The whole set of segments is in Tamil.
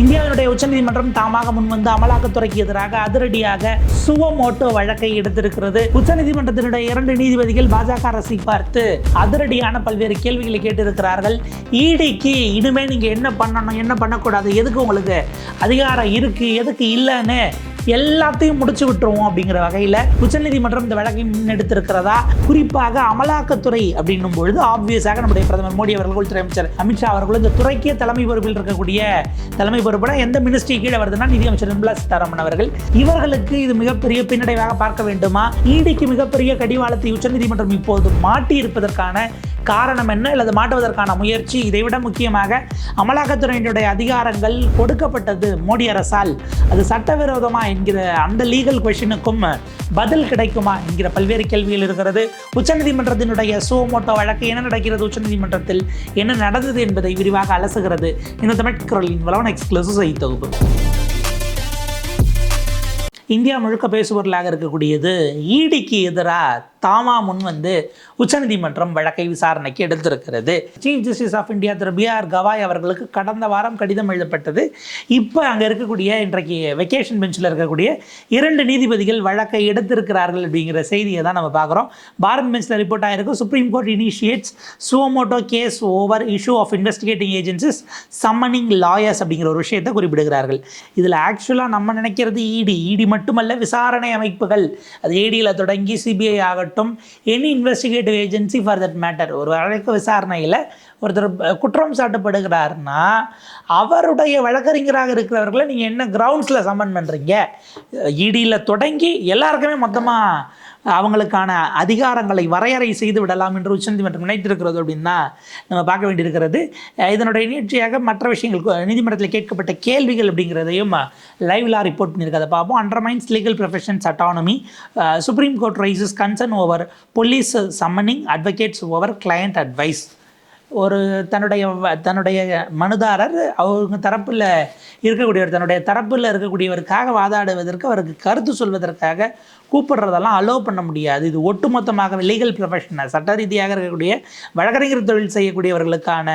இந்தியாவினுடைய உச்சநீதிமன்றம் தாமாக முன்வந்து அமலாக்கத்துறைக்கு எதிராக அதிரடியாக சுவமோட்டோ வழக்கை எடுத்திருக்கிறது. உச்சநீதிமன்றத்தினுடைய இரண்டு நீதிபதிகள் பாஜக அரசை பார்த்து அதிரடியான பல்வேறு கேள்விகளை கேட்டிருக்கிறார்கள். ஈடிக்கு இனிமேல் நீங்கள் என்ன பண்ணணும் என்ன பண்ணக்கூடாது? எதுக்கு உங்களுக்கு அதிகாரம் இருக்கு எதுக்கு இல்லைன்னு எல்லாத்தையும் முடிச்சு விட்டுருவோம் அப்படிங்கிற வகையில் உச்சநீதிமன்றம் இந்த வழக்கை முன்னெடுத்திருக்கிறதா? குறிப்பாக அமலாக்கத்துறை அப்படின்னும் பொழுது ஆப்வியஸாக நம்முடைய பிரதமர் மோடி அவர்கள் உள்துறை அமைச்சர் அமித்ஷா அவர்கள் இந்த துறைக்கே தலைமை பொறுப்பில் இருக்கக்கூடிய தலைமை பொறுப்புனா எந்த மினிஸ்ட்ரி கீழே வருதுன்னா நிதியமைச்சர் நிர்மலா சீதாராமன் அவர்கள். இவர்களுக்கு இது மிகப்பெரிய பின்னடைவாக பார்க்க வேண்டுமா? ஈடிக்கு மிகப்பெரிய கடிவாளத்தை உச்சநீதிமன்றம் இப்போது மாட்டி இருப்பதற்கான காரணம் என்ன? அல்லது மாட்டுவதற்கான முயற்சி? இதைவிட முக்கியமாக அமலாக்கத்துறையினுடைய அதிகாரங்கள் கொடுக்கப்பட்டது மோடி அரசால். அது சட்டவிரோதமா என்கிற அந்த லீகல் கொஷினுக்கும் பதில் கிடைக்குமா என்கிற பல்வேறு கேள்விகள் இருக்கிறது. உச்சநீதிமன்றத்தினுடைய சுவமோட்டோ வழக்கு என்ன நடக்கிறது? உச்சநீதிமன்றத்தில் என்ன நடந்தது என்பதை விரிவாக அலசுகிறது. இந்த தமிழ் குரலின் வளவன் எக்ஸ்க்ளூசிவ் செய்தி தொகுப்பு. இந்தியா முழுக்க பேசுபொருளாக இருக்கக்கூடியது ஈடிக்கு எதிராக தாமா முன் வந்து உச்சநீதிமன்றம் வழக்கை விசாரணைக்கு எடுத்திருக்கிறது. சீஃப் ஜஸ்டிஸ் ஆஃப் இந்தியா திரு பி ஆர் கவாய் அவர்களுக்கு கடந்த வாரம் கடிதம் எழுதப்பட்டது. இப்போ அங்கே இருக்கக்கூடிய இன்றைக்கு வெக்கேஷன் பெஞ்சில் இருக்கக்கூடிய இரண்டு நீதிபதிகள் வழக்கை எடுத்திருக்கிறார்கள் அப்படிங்கிற செய்தியை தான் நம்ம பார்க்குறோம். பாரத் பெஞ்சில் ரிப்போர்ட் ஆகிருக்கும் supreme court initiates suo motu case over issue of investigating agencies summoning lawyers அப்படிங்கிற ஒரு விஷயத்தை குறிப்பிடுகிறார்கள். இதில் ஆக்சுவலாக நம்ம நினைக்கிறது இடி இடி மட்டுமல்ல விசாரணை அமைப்புகள். அது ஏடியில் தொடங்கி சிபிஐ ஆகட்டும் any investigative agency for that matter ஒரு வழக்கு விசாரணையில் ஒருத்தர் குற்றம் சாட்டப்படுகிறாருன்னா அவருடைய வழக்கறிஞராக இருக்கிறவர்களை நீங்கள் என்ன கிரவுண்ட்ஸில் சம்மன் பண்ணுறீங்க இடியில் தொடங்கி எல்லாருக்குமே மொத்தமாக அவங்களுக்கான அதிகாரங்களை வரையறை செய்து விடலாம் என்று உச்சநீதிமன்றம் நினைத்திருக்கிறது அப்படின்னா நம்ம பார்க்க வேண்டியிருக்கிறது. இதனுடைய நிகழ்ச்சியாக மற்ற விஷயங்கள் நீதிமன்றத்தில் கேட்கப்பட்ட கேள்விகள் அப்படிங்கிறதையும் லைவ்லாக ரிப்போர்ட் பண்ணியிருக்கதை பார்ப்போம் undermines legal profession's autonomy supreme court raises concern over police summoning advocates over client advice ஒரு தன்னுடைய தன்னுடைய மனுதாரர் அவங்க தரப்பில் இருக்கக்கூடியவர் தன்னுடைய தரப்பில் இருக்கக்கூடியவருக்காக வாதாடுவதற்கு அவருக்கு கருத்து சொல்வதற்காக கூப்பிடுறதெல்லாம் அலோவ் பண்ண முடியாது. இது ஒட்டுமொத்தமாக லீகல் ப்ரொஃபஷனல் சட்ட ரீதியாக இருக்கக்கூடிய வழக்கறிஞர் தொழில் செய்யக்கூடியவர்களுக்கான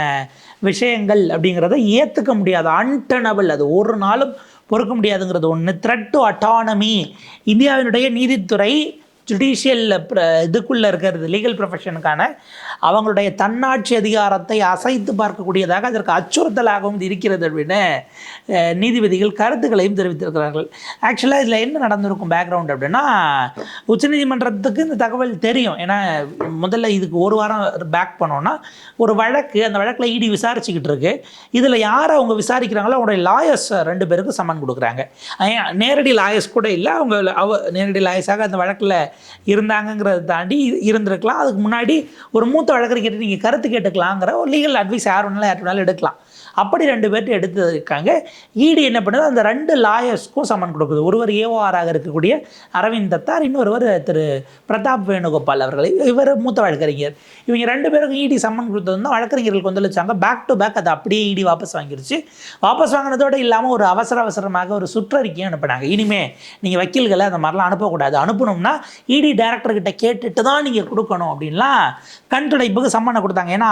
விஷயங்கள் அப்படிங்கிறத ஏற்றுக்க முடியாது. அன்டனபிள் அது ஒரு நாளும் பொறுக்க முடியாதுங்கிறது ஒன்று த்ரெட் டு அட்டானமி இந்தியாவினுடைய நீதித்துறை ஜுடிஷியல் இதுக்குள்ளே இருக்கிறது லீகல் ப்ரொஃபஷனுக்கான அவங்களுடைய தன்னாட்சி அதிகாரத்தை அசைத்து பார்க்கக்கூடியதாக அதற்கு அச்சுறுத்தலாகவும் இருக்கிறது அப்படின்னு நீதிபதிகள் கருத்துக்களையும் தெரிவித்திருக்கிறார்கள். ஆக்சுவலாக இதில் என்ன நடந்திருக்கும் பேக்ரவுண்ட் அப்படின்னா உச்சநீதிமன்றத்துக்கு இந்த தகவல் தெரியும். ஏன்னா முதல்ல இதுக்கு ஒரு வாரம் பேக் பண்ணோன்னா ஒரு வழக்கு அந்த வழக்கில் இடி விசாரிச்சுக்கிட்டு இருக்கு. இதில் யார் அவங்க விசாரிக்கிறாங்களோ அவங்களுடைய லாயர்ஸ் ரெண்டு பேருக்கு சம்மன் கொடுக்குறாங்க. நேரடி லாயர்ஸ் கூட இல்லை அவங்க அவ நேரடி லாயர்ஸாக அந்த வழக்கில் இருந்தாங்கங்கிறத தாண்டி இருந்திருக்கலாம். அதுக்கு முன்னாடி ஒரு மூத்த வழக்கறிஞர் நீங்கள் கருத்து கேட்டுக்கலாங்கிற ஒரு லீகல் அட்வைஸ் யார் வேணாலும் யார் வேணாலும் எடுக்கலாம். அப்படி ரெண்டு பேர்ட்டு எடுத்து இருக்காங்க. ஈடி என்ன பண்ணுது? அந்த ரெண்டு லாயர்ஸ்க்கும் சம்மன் கொடுக்குது. ஒருவர் ஏஓஆராக இருக்கக்கூடிய அரவிந்த் தத்தார் இன்னொருவர் திரு பிரதாப் வேணுகோபால் அவர்கள். இவர் மூத்த வழக்கறிஞர். இவங்க ரெண்டு பேருக்கும் ஈடி சம்மன் கொடுத்ததுன்னா வழக்கறிஞர்களுக்கு வந்து வச்சாங்க பேக் டு பேக் அதை அப்படியே ஈடி வாபஸ் வாங்கிருச்சு. வாபஸ் வாங்கினதோடு இல்லாமல் ஒரு அவசர அவசரமாக ஒரு சுற்றறிக்கையும் அனுப்பினாங்க. இனிமே நீங்கள் வக்கீல்களை அந்த மாதிரிலாம் அனுப்பக்கூடாது. அனுப்பணும்னா இடி டைரக்டர்கிட்ட கேட்டுட்டு தான் நீங்கள் கொடுக்கணும் அப்படின்லாம் கண் துடைப்புக்கு சம்மனை கொடுத்தாங்க. ஏன்னா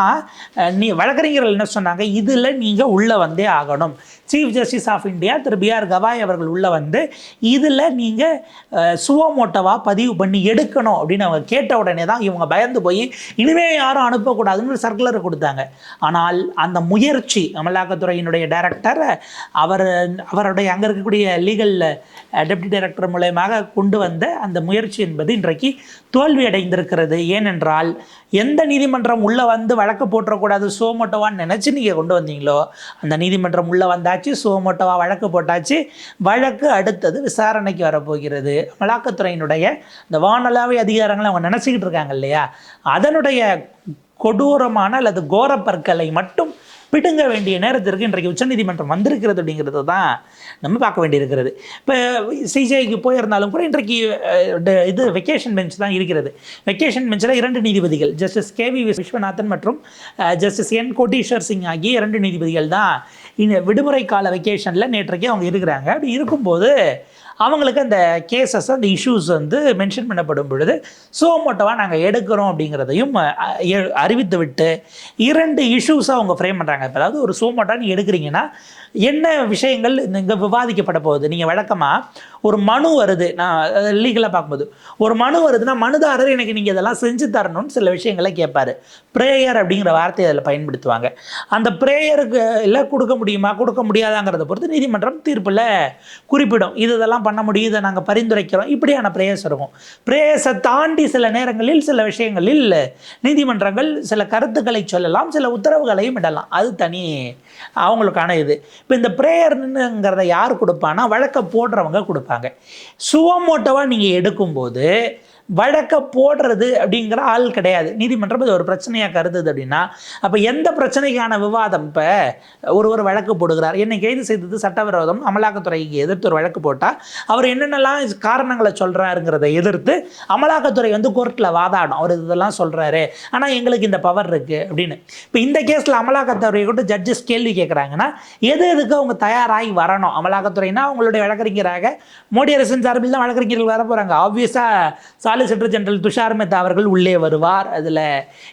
நீ வழக்கறிஞர்கள் என்ன சொன்னாங்க? இதில் நீ நீங்கள் உள்ளே வந்தே ஆகணும். சீஃப் ஜஸ்டிஸ் ஆஃப் இந்தியா திரு பி ஆர் கவாய் அவர்கள் உள்ளே வந்து இதில் நீங்கள் சுவோமோட்டோவாக பதிவு பண்ணி எடுக்கணும் அப்படின்னு அவங்க கேட்ட உடனே தான் இவங்க பயந்து போய் இனிமே யாரும் அனுப்பக்கூடாதுன்னு சர்க்குலர் கொடுத்தாங்க. ஆனால் அந்த முயற்சி அமலாக்கத்துறையினுடைய டைரக்டர் அவர் அவருடைய அங்கே இருக்கக்கூடிய லீகல் டெப்டி டைரக்டர் மூலயமாக கொண்டு வந்த அந்த முயற்சி என்பது இன்றைக்கு தோல்வி அடைந்திருக்கிறது. ஏனென்றால் எந்த நீதிமன்றம் உள்ளே வந்து வழக்கு போட்டுறக்கூடாது சோமோட்டோவான்னு நினச்சி நீங்கள் கொண்டு வந்தீங்களோ அந்த நீதிமன்றம் உள்ளே வந்தாச்சு சோமோட்டோவா வழக்கு போட்டாச்சு. வழக்கு அடுத்தது விசாரணைக்கு வரப்போகிறது. அமலாக்கத்துறையினுடைய இந்த வானலாவை அதிகாரங்களை அவங்க நினச்சிக்கிட்டு இருக்காங்க இல்லையா? அதனுடைய கொடூரமான அல்லது கோரப்பற்களை மட்டும் பிடுங்க வேண்டிய நேரத்திற்கு இன்றைக்கு உச்சநீதிமன்றம் வந்திருக்கிறது அப்படிங்கிறது தான் நம்ம பார்க்க வேண்டியிருக்கிறது. இப்போ சிஜேக்கு போயிருந்தாலும் கூட இன்றைக்கு இது வெக்கேஷன் பெஞ்ச் தான் இருக்கிறது. வெக்கேஷன் பெஞ்சில் இரண்டு நீதிபதிகள் ஜஸ்டிஸ் கே வி விஸ்வநாதன் மற்றும் ஜஸ்டிஸ் என் கோட்டீஸ்வர் சிங் ஆகிய இரண்டு நீதிபதிகள் தான் இந்த விடுமுறை கால வெக்கேஷனில் நேற்றைக்கு அவங்க இருக்கிறாங்க. அப்படி இருக்கும்போது அவங்களுக்கு அந்த கேசஸ் அந்த இஷ்யூஸ் வந்து மென்ஷன் பண்ணப்படும் பொழுது சோமோட்டோவாக நாங்கள் எடுக்கிறோம் அப்படிங்கிறதையும் அறிவித்து விட்டு இரண்டு இஷ்யூஸாக அவங்க ஃப்ரேம் பண்ணுறாங்க இப்போ அதாவது ஒரு சோமோட்டா எடுக்கிறீங்கன்னா என்ன விஷயங்கள் இங்கே விவாதிக்கப்பட போகுது? நீங்கள் வழக்கமாக ஒரு மனு வருது. நான் லீகலாக பார்க்கும்போது. ஒரு மனு வருதுன்னா மனுதாரர் எனக்கு நீங்கள் இதெல்லாம் செஞ்சு தரணும்னு சில விஷயங்களை கேட்பார். ப்ரேயர் அப்படிங்கிற வார்த்தையை அதில் பயன்படுத்துவாங்க. அந்த ப்ரேயருக்கு எல்லாம் கொடுக்க முடியுமா கொடுக்க முடியாதாங்கிறத பொறுத்து நீதிமன்றம் தீர்ப்பில் குறிப்பிடும். இது இதெல்லாம் பண்ண முடியும் இதை நாங்கள் பரிந்துரைக்கிறோம். இப்படியான ப்ரேயர்ஸ் இருக்கும். ப்ரேயர்ஸை தாண்டி சில நேரங்களில் சில விஷயங்களில் நீதிமன்றங்கள் சில கருத்துக்களை சொல்லலாம் சில உத்தரவுகளையும் இடலாம். அது தனி அவங்களுக்கான இது. இப்போ இந்த ப்ரேயர்னுங்கிறத யார் கொடுப்பான்னா வழக்க போடுறவங்க கொடுப்பாங்க. சுவமோட்டோவாக நீங்கள் எடுக்கும்போது வழக்க போடுறது அப்படிங்கிற ஆள் கிடையாது. நீதிமன்றம் இது ஒரு பிரச்சனையாக கருதுது அப்படின்னா அப்போ எந்த பிரச்சனைக்கான விவாதம் இப்போ ஒரு ஒரு வழக்கு போடுகிறார்? என்னை கைது செய்தது சட்டவிரோதம் அமலாக்கத்துறைக்கு எதிர்த்து ஒரு வழக்கு போட்டால் அவர் என்னென்னலாம் காரணங்களை சொல்கிறாருங்கிறத எதிர்த்து அமலாக்கத்துறை வந்து கோர்ட்டில் வாதாடும் அவர் இதெல்லாம் சொல்கிறாரு ஆனால் எங்களுக்கு இந்த பவர் இருக்குது அப்படின்னு. இப்போ இந்த கேஸில் அமலாக்கத்துறை கூட ஜட்ஜஸ் கேள்வி கேட்குறாங்கன்னா எது எதுக்கு அவங்க தயாராகி வரணும்? அமலாக்கத்துறைனா அவங்களுடைய வழக்கறிஞராக மோடி அரசின் சார்பில் தான் வழக்கறிஞர்கள் வர போகிறாங்க ஆப்வியஸாக சாலிசிட்டர் ஜெனரல் துஷார் மேத்தா அவர்கள் உள்ளே வருவார். அதில்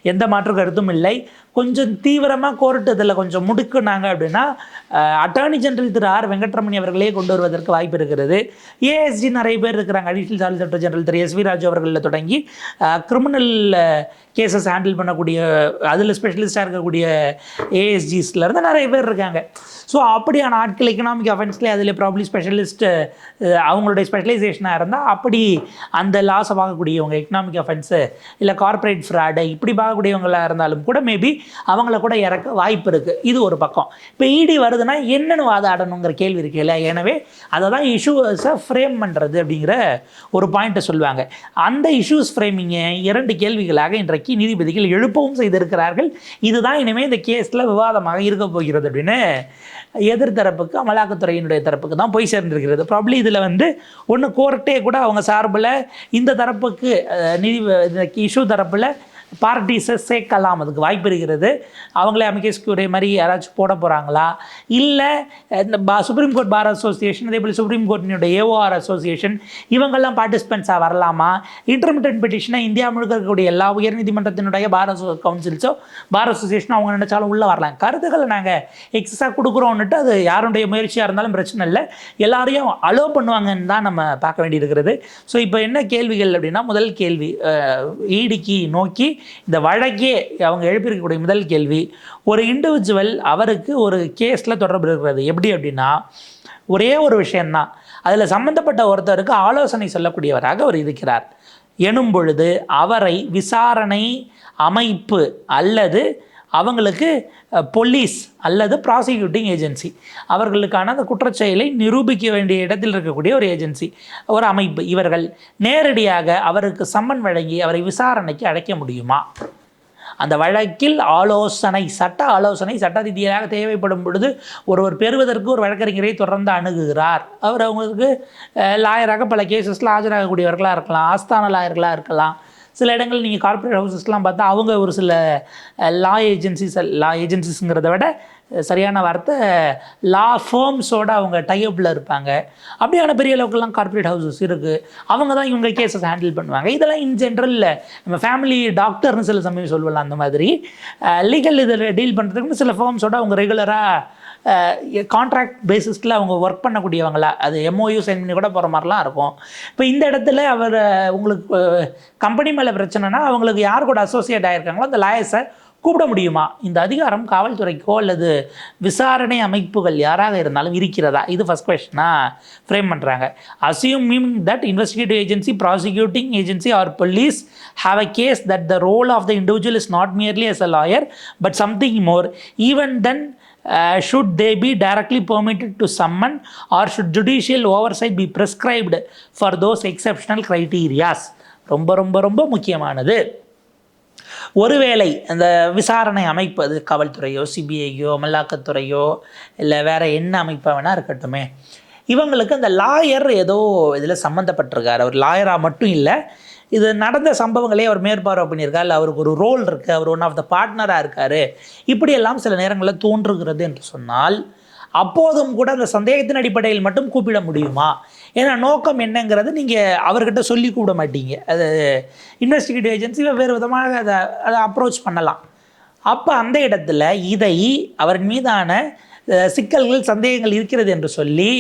எந்த மாற்று கருத்தும் இல்லை. கொஞ்சம் தீவிரமாக கோர்ட்டு இதில் கொஞ்சம் முடுக்குனாங்க அப்படின்னா அட்டார்னி ஜெனரல் திரு ஆர். வெங்கட்ரமணி அவர்களே கொண்டு வருவதற்கு வாய்ப்பு இருக்கிறது. ஏஎஸ்ஜி நிறைய பேர் இருக்கிறாங்க. அடிஷனல் சாலிசிட்டர் ஜெனரல் திரு எஸ் வி ராஜு அவர்களில் தொடங்கி கிரிமினல் கேசஸ் ஹேண்டில் பண்ணக்கூடிய அதில் ஸ்பெஷலிஸ்ட்டாக இருக்கக்கூடிய ASGs-ல நிறைய பேர் இருக்காங்க. ஸோ அப்படியான ஆட்கள் எக்கனாமிக் அஃபென்ஸ்லேயே அதில் ப்ராப்ளி ஸ்பெஷலிஸ்ட் அவங்களுடைய ஸ்பெஷலைசேஷனாக இருந்தால் அப்படி அந்த லாஸை பார்க்கக்கூடியவங்க எக்கனாமிக் அஃபென்ஸு இல்லை கார்ப்பரேட் ஃப்ராடு இப்படி பார்க்கக்கூடியவங்களாக இருந்தாலும் கூட மேபி அவங்கள கூட இறக்க வாய்ப்பு இருக்குது இது ஒரு பக்கம். இப்போ இடி வருதுன்னா என்னென்னு வாதாடணுங்கிற கேள்வி இருக்கு இல்லையா? எனவே அதை தான் இஷ்யூஸை ஃப்ரேம் பண்ணுறது அப்படிங்கிற ஒரு பாயிண்ட்டை சொல்லுவாங்க. அந்த இஷ்யூஸ் ஃப்ரேமிங்கை இரண்டு கேள்விகளாக இன்றைக்கு நீதிபதிகள் எழுப்பவும் செய்திருக்கிறார்கள். இதுதான் இனிமேல் இந்த கேஸில் விவாதமாக இருக்க போகிறது அப்படின்னு எதிர்த்தரப்புக்கு அமலாக்கத்துறையினுடைய தரப்புக்கு தான் போய் சேர்ந்திருக்கிறது. ப்ராப்ளி இதில் வந்து ஒன்று கோர்ட்டே கூட அவங்க சார்பில் இந்த தரப்புக்கு நீதி இஷ்யூ தரப்பில் பார்ட்டிஸை சேர்க்கலாம். அதுக்கு வாய்ப்பு இருக்கிறது. அவங்களே அமிகேஸ் மாதிரி யாராச்சும் போட போகிறாங்களா இல்லை இந்த பா சுப்ரீம் கோர்ட் பார் அசோசியேஷன் அதே போல் சுப்ரீம் கோர்ட்டினுடைய ஏஓஆர் அசோசியேஷன் இவங்கெல்லாம் பார்ட்டிசிபென்ட்ஸாக வரலாமா? இன்டர்மிட்டன்ட் பெட்டிஷனாக இந்தியா முழுக்க இருக்கக்கூடிய எல்லா உயர்நீதிமன்றத்தினுடைய பார் அசோ கவுன்சில்ஸோ பார் அசோசியேஷனோ அவங்க நினச்சாலும் உள்ளே வரலாம். கருத்துக்களை நாங்கள் எக்ஸஸாக கொடுக்குறோன்னுட்டு அது யாருடைய முயற்சியாக இருந்தாலும் பிரச்சனை இல்லை. எல்லாரையும் அலோ பண்ணுவாங்கன்னு தான் நம்ம பார்க்க வேண்டியிருக்கிறது. ஸோ இப்போ என்ன கேள்விகள் அப்படின்னா முதல் கேள்வி ஈடிக்கு நோக்கி இந்த வழக்கே அவங்க எழுப்பியிருக்கக்கூடிய முதல் கேள்வி ஒரு இண்டிவிஜுவல் அவருக்கு ஒரு கேஸில் தொடர்பு இருக்கிறது. எப்படி அப்படின்னா ஒரே ஒரு விஷயந்தான் அதில் சம்மந்தப்பட்ட ஒருத்தருக்கு ஆலோசனை சொல்லக்கூடியவராக அவர் இருக்கிறார். எனும் பொழுது அவரை விசாரணை அமைப்பு அல்லது அவங்களுக்கு போலீஸ் அல்லது ப்ராசிக்யூட்டிங் ஏஜென்சி அவர்களுக்கான அந்த குற்றச்செயலை நிரூபிக்க வேண்டிய இடத்தில் இருக்கக்கூடிய ஒரு ஏஜென்சி ஒரு அமைப்பு. இவர்கள் நேரடியாக அவருக்கு சம்மன் வழங்கி அவரை விசாரணைக்கு அழைக்க முடியுமா? அந்த வழக்கில் ஆலோசனை சட்ட ஆலோசனை சட்ட ரீதியாக தேவைப்படும் பொழுது ஒருவர் பெறுவதற்கு ஒரு வழக்கறிஞரை தொடர்ந்து அணுகுகிறார். அவர் அவங்களுக்கு லாயராக பல கேசஸில் ஆஜராகக்கூடியவர்களாக இருக்கலாம் ஆஸ்தான லாயர்களாக இருக்கலாம். சில இடங்கள் நீங்கள் கார்ப்பரேட் ஹவுசஸ்லாம் பார்த்தா அவங்க ஒரு சில லா ஏஜென்சிஸ் லா ஏஜென்சிஸுங்கிறத விட சரியான வார்த்தை லா ஃபேர்ம்ஸோட அவங்க டைஅப்பில் இருப்பாங்க. அப்படியான பெரிய அளவுக்குலாம் கார்ப்பரேட் ஹவுசஸ் இருக்குது அவங்க தான் இவங்க கேசஸ் ஹேண்டில் பண்ணுவாங்க. இதெல்லாம் இன் ஜென்ரலில் நம்ம ஃபேமிலி டாக்டர்னு சில சமயம் சொல்லலாம் அந்த மாதிரி. லீகல் இதில் டீல் பண்ணுறதுக்குன்னு சில ஃபேர்ம்ஸோட அவங்க ரெகுலராக கான்ட்ராக்ட் பேசிஸில் அவங்க ஒர்க் பண்ணக்கூடியவங்களா? அது எம்ஓயூ சைன் பண்ணி கூட போகிற மாதிரிலாம் இருக்கும். இப்போ இந்த இடத்துல அவர் உங்களுக்கு கம்பெனி மேலே பிரச்சனைனா அவங்களுக்கு யார் கூட அசோசியேட் ஆகிருக்காங்களோ அந்த லாயர்ஸை கூப்பிட முடியுமா? இந்த அதிகாரம் காவல்துறைக்கோ அல்லது விசாரணை அமைப்புகள் யாராக இருந்தாலும் இருக்கிறதா? இது ஃபஸ்ட் கொஷனாக ஃப்ரேம் பண்ணுறாங்க assuming that investigative agency prosecuting agency or police have a case that the role of the individual is not merely as a lawyer but something more even then should they be directly permitted to summon or should judicial oversight be be for those exceptional criterias ரொம்ப ரொம்ப ரொம்ப முக்கியமானது. ஒருவேளை அந்த விசாரணை அமைப்பு அது காவல்துறையோ சிபிஐயோ அமலாக்கத்துறையோ இல்லை வேறு என்ன அமைப்பாக வேணால் இருக்கட்டுமே. இவங்களுக்கு அந்த லாயர் ஏதோ இதில் சம்மந்தப்பட்டிருக்கார் அவர் லாயராக மட்டும் இல்லை இது நடந்த சம்பவங்களே அவர் மேற்பார்வை பண்ணியிருக்கார் இல்லை அவருக்கு ஒரு ரோல் இருக்குது அவர் ஒன் ஆஃப் த பார்ட்னராக இருக்கார். இப்படியெல்லாம் சில நேரங்களில் தோன்றுகிறது என்று சொன்னால் அப்போதும் கூட அந்த சந்தேகத்தின் அடிப்படையில் மட்டும் கூப்பிட முடியுமா? ஏன்னா நோக்கம் என்னங்கிறது நீங்கள் அவர்கிட்ட சொல்லி கூட மாட்டீங்க. அது இன்வெஸ்டிகேட்டிவ் ஏஜென்சி வேறு விதமாக அதை அதை அப்ரோச் பண்ணலாம். அப்போ அந்த இடத்துல இதை அவரின் மீதான சிக்கல்கள் சந்தேகங்கள் இருக்கிறது என்று சொல்லி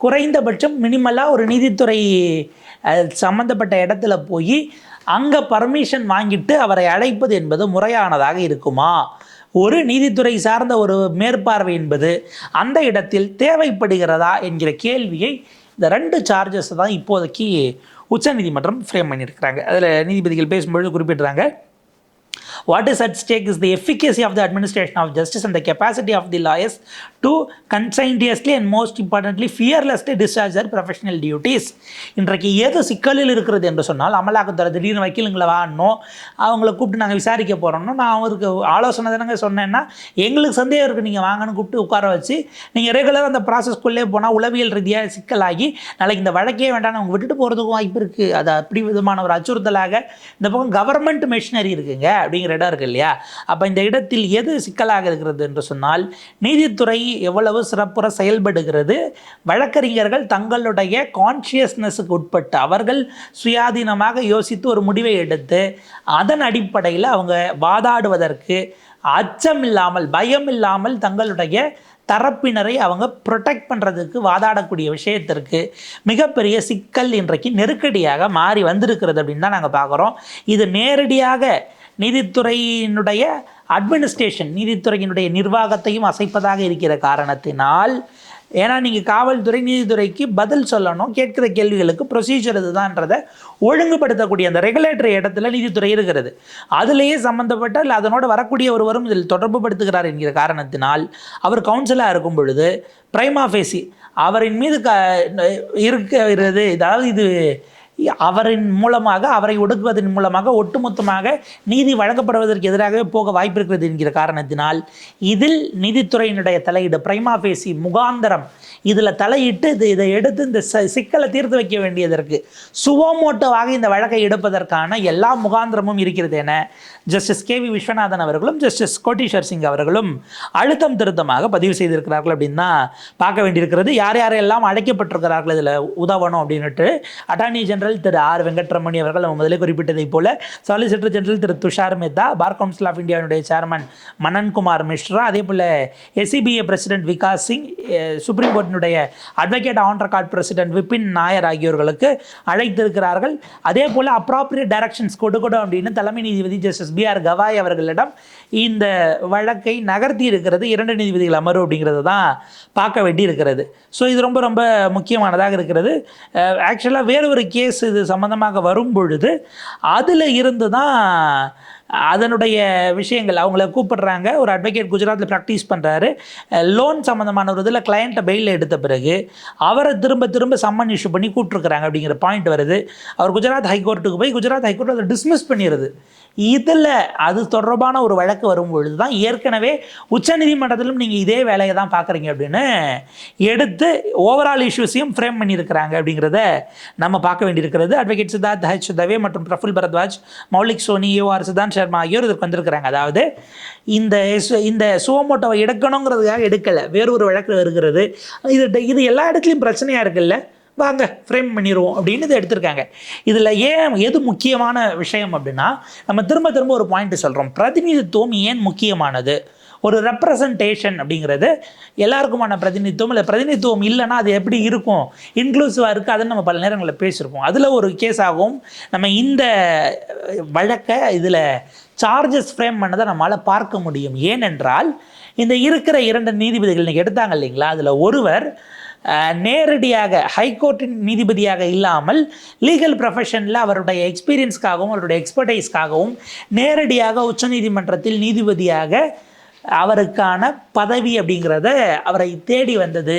குறைந்தபட்சம் மினிமலாக ஒரு நீதித்துறை சம்மந்தப்பட்ட இடத்துல போய் அங்கே பர்மிஷன் வாங்கிட்டு அவரை அழைப்பது என்பது முறையானதாக இருக்குமா? ஒரு நீதித்துறை சார்ந்த ஒரு மேற்பார்வை என்பது அந்த இடத்தில் தேவைப்படுகிறதா என்கிற கேள்வியை இந்த ரெண்டு சார்ஜஸ் தான் இப்போதைக்கு உச்சநீதிமன்றம் ஃப்ரேம் பண்ணியிருக்கிறாங்க. அதில் நீதிபதிகள் பேசும்பொழுது குறிப்பிட்றாங்க What is at stake is the efficacy of the administration of justice and the capacity of the lawyers to conscientiously and most importantly fearlessly discharge their professional duties. இன்றைக்கு ஏதோ சிக்கலில் இருக்கிறது என்று சொன்னால் அமலாக்கத்துறை திடீர்னு வக்கீலுங்களை வாடணும் அவங்கள கூப்பிட்டு நாங்கள் விசாரிக்க போகிறோம்னு நான் அவருக்கு ஆலோசனை தானங்க சொன்னேன்னா எங்களுக்கு சந்தேகம் இருக்குது நீங்கள் வாங்கன்னு கூப்பிட்டு உட்கார வச்சு நீங்கள் ரெகுலராக அந்த ப்ராசஸ்க்குள்ளே போனால் உளவியல் ரீதியாக சிக்கலாகி நாளைக்கு இந்த வழக்கே வேண்டாம் அவங்க விட்டுட்டு போகிறதுக்கும் வாய்ப்பு இருக்குது அது அப்படி விதமான ஒரு அச்சுறுத்தலாக இந்த பக்கம் கவர்மெண்ட் மெஷினரி இருக்குங்க அப்படிங்கிற இடம் இருக்கு இல்லையா? அப்போ இந்த இடத்தில் எது சிக்கலாக இருக்கிறது என்று சொன்னால் நீதித்துறை எவ்வளவு சிறப்புற செயல்படுகிறது வழக்கறிஞர்கள் தங்களுடைய கான்ஷியஸ்னஸுக்கு உட்பட்டு அவர்கள் சுயாதீனமாக யோசித்து ஒரு முடிவை எடுத்து அதன் அடிப்படையில் அவங்க வாதாடுவதற்கு அச்சம் இல்லாமல் பயம் இல்லாமல் தங்களுடைய தரப்பினரை அவங்க ப்ரொடெக்ட் பண்ணுறதுக்கு வாதாடக்கூடிய விஷயத்திற்கு மிகப்பெரிய சிக்கல் இன்றைக்கு நெருக்கடியாக மாறி வந்திருக்கிறது அப்படின்னு தான் நாங்கள் பார்க்குறோம். இது நேரடியாக நீதித்துறையினுடைய அட்மினிஸ்ட்ரேஷன் நீதித்துறையினுடைய நிர்வாகத்தையும் அசைப்பதாக இருக்கிற காரணத்தினால் ஏன்னா நீங்கள் காவல்துறை நீதித்துறைக்கு பதில் சொல்லணும் கேட்கிற கேள்விகளுக்கு ப்ரொசீஜர் இதுதான்றதை ஒழுங்குபடுத்தக்கூடிய அந்த ரெகுலேட்டரி இடத்துல நீதித்துறை இருக்கிறது. அதிலேயே சம்மந்தப்பட்ட இல்லை அதனோடு வரக்கூடிய ஒருவரும் இதில் தொடர்பு படுத்துகிறார் என்கிற காரணத்தினால் அவர் கவுன்சிலாக இருக்கும் பொழுது பிரைமா ஃபேசி அவரின் மீது க இருக்கிறது அதாவது இது அவரின் மூலமாக அவரை ஒடுக்குவதன் மூலமாக ஒட்டுமொத்தமாக நீதி வழங்கப்படுவதற்கு எதிராகவே போக வாய்ப்பு இருக்கிறது என்கிற காரணத்தினால் இதில் நீதித்துறையினுடைய தலையீடு பிரைமாஃபேசி முகாந்தரம். இதில் தலையிட்டு இது இதை எடுத்து இந்த ச சிக்கலை தீர்த்து வைக்க வேண்டியதற்கு சுவோமோட்டோவாக இந்த வழக்கை எடுப்பதற்கான எல்லா முகாந்திரமும் இருக்கிறது என ஜஸ்டிஸ் கே வி விஸ்வநாதன் அவர்களும் ஜஸ்டிஸ் கோட்டீஸ்வர் சிங் அவர்களும் அழுத்தம் திருத்தமாக பதிவு செய்திருக்கிறார்கள் அப்படின்னு தான் பார்க்க வேண்டியிருக்கிறது. யார் யாரெல்லாம் அழைக்கப்பட்டிருக்கிறார்கள் இதில்? உதவணும் அப்படின்னுட்டு அட்டார்னி ஜெனரல் திரு ஆர் வெங்கட்ரமணி அவர்கள் நம்ம முதலே குறிப்பிட்டதைப் போல solicitor general Thiru Tushar Mehta bar council of இந்தியாவுடைய சேர்மன் மனன்குமார் மிஸ்ரா அதே போல் SCBA president Vikas Singh supreme கோர்ட்டினுடைய advocate on record president Vipin Nair ஆகியோர்களுக்கு அழைத்திருக்கிறார்கள். அதே போல் அப்ராப்ரியேட் டைரக்ஷன்ஸ் கொடுக்கணும் அப்படின்னு தலைமை நீதிபதி ஜஸ்டிஸ் பி ஆர் கவாய் அவர்களிடம் இந்த வழக்கை நகர்த்தி இருக்கிறது இரண்டு நீதிபதிகள் அமர்வு அப்படிங்கிறது தான் பார்க்க வேண்டி இருக்கிறது ஸோ இது ரொம்ப ரொம்ப முக்கியமானதாக இருக்கிறது. ஆக்சுவலாக வேறு ஒரு கேஸ் இது சம்மந்தமாக வரும் பொழுது அதில் இருந்து தான் அதனுடைய விஷயங்கள் அவங்கள கூப்பிடுறாங்க. ஒரு அட்வொகேட் குஜராத்தில் ப்ராக்டிஸ் பண்ணுறாரு லோன் சம்மந்தமான ஒரு இதில் கிளையண்ட்டை பெயில் எடுத்த பிறகு அவரை திரும்ப திரும்ப சம்மன் இஷ்யூ பண்ணி கூப்பிட்ருக்குறாங்க அப்படிங்கிற பாயிண்ட் வருது. அவர் குஜராத் ஹைகோர்ட்டுக்கு போய் குஜராத் ஹைகோர்ட் அதை டிஸ்மிஸ் பண்ணிடுது. இதில் அது தொடர்பான ஒரு வழக்கு வரும் பொழுது தான் ஏற்கனவே உச்சநீதிமன்றத்திலும் நீங்கள் இதே வேலையை தான் பார்க்குறீங்க அப்படின்னு எடுத்து ஓவரால் இஷ்யூஸையும் ஃப்ரேம் பண்ணியிருக்கிறாங்க அப்படிங்கிறத நம்ம பார்க்க வேண்டியிருக்கிறது. அட்வொகேட் சித்தார்த் ஹச் தவே மற்றும் பிரஃபுல் பரத்வாஜ் மௌலிக் சோனி யூஆர் சிதான் சர்மா ஆகியோர் இதற்கு வந்திருக்கிறாங்க. அதாவது இந்த இந்த சுவமோட்டோவை எடுக்கணுங்கிறதுக்காக எடுக்கலை. வேறு ஒரு வழக்கு இருக்கிறது இது இது எல்லா இடத்துலையும் பிரச்சனையாக இருக்குல்ல? வாங்க ஃப்ரேம் பண்ணிடுவோம் அப்படின்னு இதை எடுத்திருக்காங்க. இதில் ஏன் எது முக்கியமான விஷயம் அப்படின்னா நம்ம திரும்ப திரும்ப ஒரு பாயிண்ட் சொல்கிறோம் பிரதிநிதித்துவம் ஏன் முக்கியமானது? ஒரு ரெப்ரசன்டேஷன் அப்படிங்கிறது எல்லாருக்குமான பிரதிநிதித்துவம் இல்லை பிரதிநிதித்துவம் இல்லைன்னா அது எப்படி இருக்கும்? இன்க்ளூசிவாக இருக்குது அதுன்னு நம்ம பல நேரங்களில் பேசியிருப்போம். அதில் ஒரு கேஸாகவும் நம்ம இந்த வழக்கை இதில் சார்ஜஸ் ஃப்ரேம் பண்ணதை நம்மளால் பார்க்க முடியும். ஏனென்றால் இந்த இருக்கிற இரண்டு நீதிபதிகள் இன்றைக்கி எடுத்தாங்க இல்லைங்களா? அதில் ஒருவர் நேரடியாக ஹைகோர்ட்டின் நீதிபதியாக இல்லாமல் லீகல் ப்ரொஃபஷனில் அவருடைய எக்ஸ்பீரியன்ஸ்க்காகவும் அவருடைய எக்ஸ்பர்டைஸ்க்காகவும் நேரடியாக உச்சநீதிமன்றத்தில் நீதிபதியாக அவருக்கான பதவி அப்படிங்கிறத அவரை தேடி வந்தது.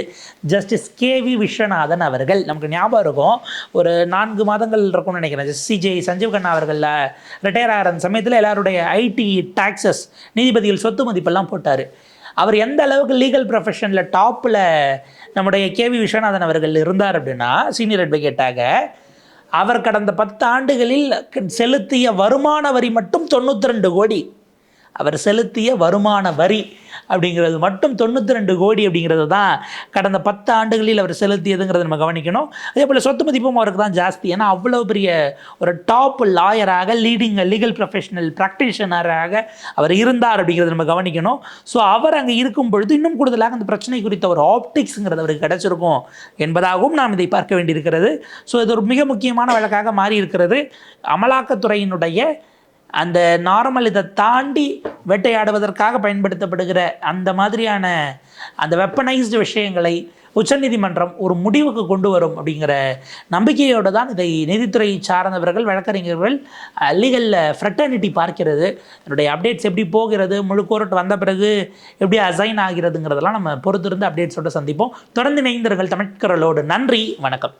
ஜஸ்டிஸ் கே வி விஸ்வநாதன் அவர்கள். நமக்கு ஞாபகம் இருக்கும். ஒரு நான்கு மாதங்கள் இருக்கும்னு நினைக்கிறேன். சிஜே சஞ்சீவ் கண்ணா அவர்கள் ரிட்டையர் ஆகிற அந்த சமயத்தில் எல்லாருடைய ஐடி டாக்ஸஸ் நீதிபதிகள் சொத்து மதிப்பெல்லாம் போட்டார். அவர் எந்த அளவுக்கு லீகல் ப்ரொஃபஷனில் டாப்பில் நம்முடைய கே வி விஸ்வநாதன் அவர்கள் இருந்தார் அப்படின்னா சீனியர் அட்வொகேட்டாக அவர் கடந்த பத்து ஆண்டுகளில் செலுத்திய வருமான வரி மட்டும் தொண்ணூற்றி ரெண்டு கோடி. அவர் செலுத்திய வருமான வரி அப்படிங்கிறது மட்டும் தொண்ணூற்றி ரெண்டு கோடி அப்படிங்கிறது தான் கடந்த பத்து ஆண்டுகளில் அவர் செலுத்தியதுங்கிறத நம்ம கவனிக்கணும். அதே போல் சொத்து மதிப்பும் அவருக்கு தான் ஜாஸ்தி. ஏன்னா அவ்வளோ பெரிய ஒரு டாப் லாயராக லீடிங் லீகல் ப்ரொஃபஷனல் ப்ராக்டிஷனராக அவர் இருந்தார் அப்படிங்கிறத நம்ம கவனிக்கணும். ஸோ அவர் அங்கே இருக்கும் பொழுது இன்னும் கூடுதலாக அந்த பிரச்சனை குறித்த ஒரு ஆப்டிக்ஸுங்கிறது அவருக்கு கிடச்சிருக்கும் என்பதாகவும் நாம் இதை பார்க்க வேண்டியிருக்கிறது. ஸோ இது ஒரு மிக முக்கியமான வழக்காக மாறி இருக்கிறது அமலாக்கத்துறையினுடைய அந்த நார்மல் இதை தாண்டி வேட்டையாடுவதற்காக பயன்படுத்தப்படுகிற அந்த மாதிரியான அந்த வெப்பனைஸ்டு விஷயங்களை உச்சநீதிமன்றம் ஒரு முடிவுக்கு கொண்டு வரும் அப்படிங்கிற நம்பிக்கையோடு தான் இதை நீதித்துறை சார்ந்தவர்கள் வழக்கறிஞர்கள் லீகல் ஃப்ரெட்டர்னிட்டி பார்க்கிறது. என்னுடைய அப்டேட்ஸ் எப்படி போகிறது முழு கோர்ட் வந்த பிறகு எப்படி அசைன் ஆகிறதுங்கிறதெல்லாம் நம்ம பொறுத்திருந்து அப்டேட்ஸோடு சந்திப்போம். தொடர்ந்து இணைந்தர்கள் தமிழ்கரலோடு நன்றி வணக்கம்.